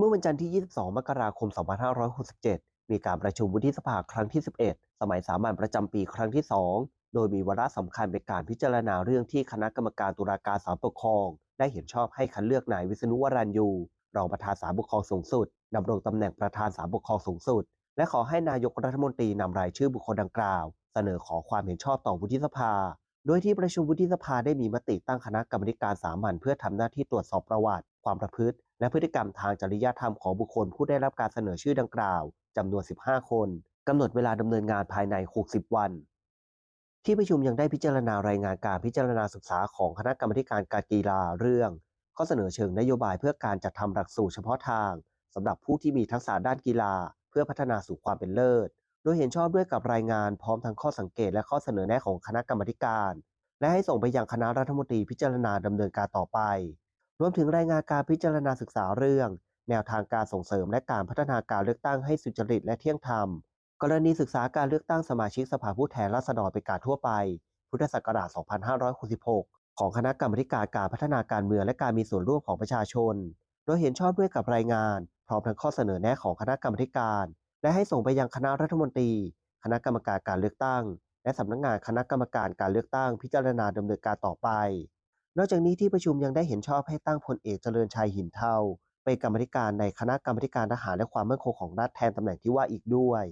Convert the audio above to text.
เมื่อวันจันทร์ที่ 22 มกราคม 2567 มีการประชุมวุฒิสภาครั้งที่ 11 สมัยสามัญประจำปีครั้งที่ 2 โดยมีวาระสำคัญเป็นการพิจารณาเรื่องที่คณะกรรมการตุลาการศาลปกครอง ได้เห็นชอบให้คัดเลือกนายวิษณุวรัญยูรองประธานศาลปกครองสูงสุดดำรงตำแหน่งประธานศาลปกครองสูงสุด และขอให้นายกรัฐมนตรีนำรายชื่อบุคคลดังกล่าว เสนอขอความเห็นชอบต่อวุฒิสภา โดยที่ประชุมวุฒิสภาได้มีมติตั้งคณะกรรมการสามัญเพื่อทำหน้าที่ตรวจสอบประวัติ ความประพฤติ และพฤติกรรมทางจริยธรรมของบุคคลผู้ได้รับการเสนอชื่อดังกล่าวจำนวน 15 คนกำหนดเวลาดำเนินงานภายใน 60 วัน ที่ประชุมยังได้พิจารณารายงานการพิจารณาศึกษาของคณะกรรมการการกีฬาเรื่อง ข้อเสนอเชิงนโยบายเพื่อการจัดทำหลักสูตรเฉพาะทางสำหรับผู้ที่มีทักษะด้านกีฬา เพื่อพัฒนาสู่ความเป็นเลิศ โดยเห็นชอบด้วยกับรายงานพร้อมทั้งข้อสังเกตและข้อเสนอแนะของคณะกรรมการ และให้ส่งไปยังคณะรัฐมนตรีพิจารณาดำเนินการต่อไป รวมถึงรายงานการพิจารณาศึกษาเรื่อง แนวทางการส่งเสริมและการพัฒนาการเลือกตั้งให้สุจริตและเที่ยงธรรม กรณีศึกษาการเลือกตั้งสมาชิกสภาผู้แทนราษฎรเป็นการทั่วไป พุทธศักราช 2566 ของคณะกรรมการการพัฒนาการเมืองและการมีส่วนร่วมของประชาชน โดยเห็นชอบด้วยกับรายงาน พร้อมทั้งข้อเสนอแนะของคณะกรรมการ และให้ส่งไปยังคณะรัฐมนตรี คณะกรรมการการเลือกตั้ง และสำนักงานคณะกรรมการการเลือกตั้งพิจารณาดำเนินการต่อไป นอกจากนี้ที่ประชุมยังได้เห็นชอบให้ตั้งพลเอกเจริญชัยหินเทาเป็นกรรมธิการในคณะกรรมการทหารและความมั่นคงของรัฐแทนตำแหน่งที่ว่าอีกด้วย